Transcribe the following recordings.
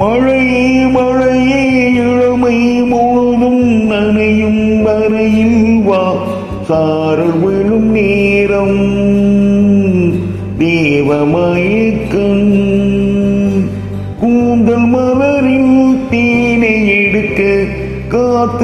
மழையே மழையே இளமை முழுதும் நனையும் வரையில் வா. சாரல் விழும் நேரம் தேவமயக்கம் கூந்தல் மலர்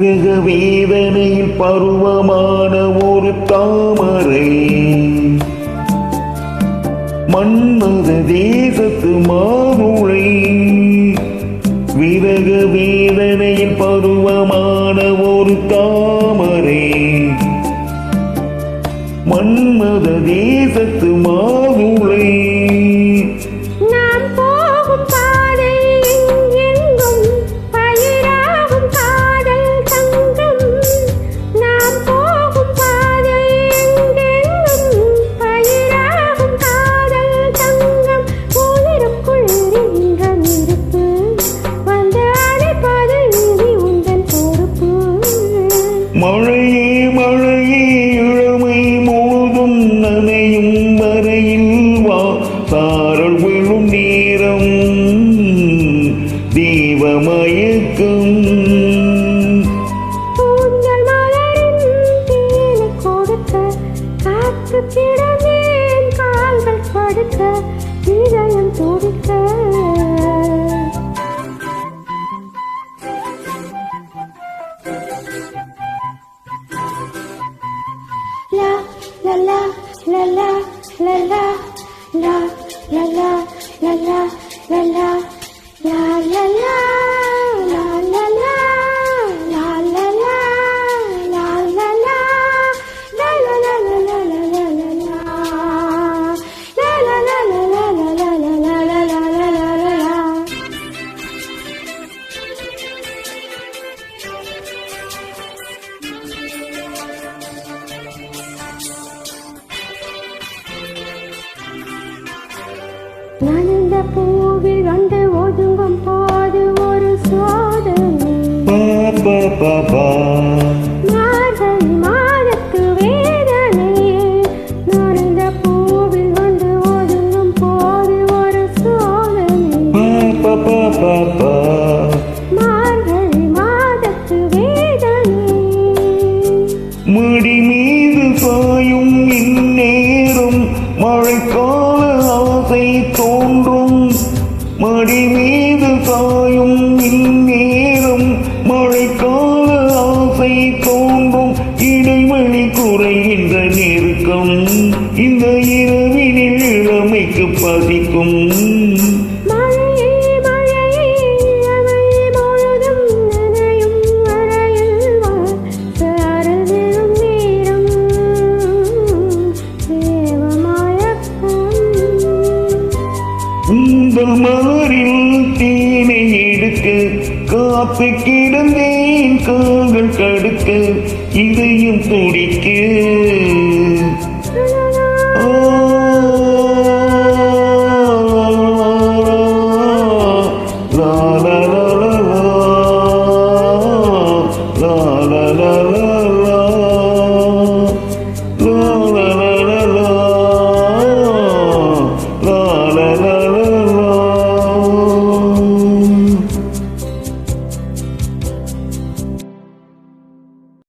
வெகு வேதனையில் பருவமான ஒரு தாமரை. மன்மத தேசத்து மாறுளை விறகு வேதனையில் பருவமான ஒரு தாமரை. மன்மத தேசத்து மாறுளை Maureen. la la la la la la. இந்த பூவில் வந்து ஒதுங்கும் போ போல ஆசை தோன்றும். மடி மீது சாயும் இந்நேரம் மழைக்கால ஆசை தோன்றும். இடைமணி குறைகின்ற நெருக்கம் இந்த இரவினில் இளமைக்கு பதிக்கும். சுமாரில் தீனை எடுக்க காத்து கிடந்தேன் காங்கள் கடுக்க இதயம் துடிக்க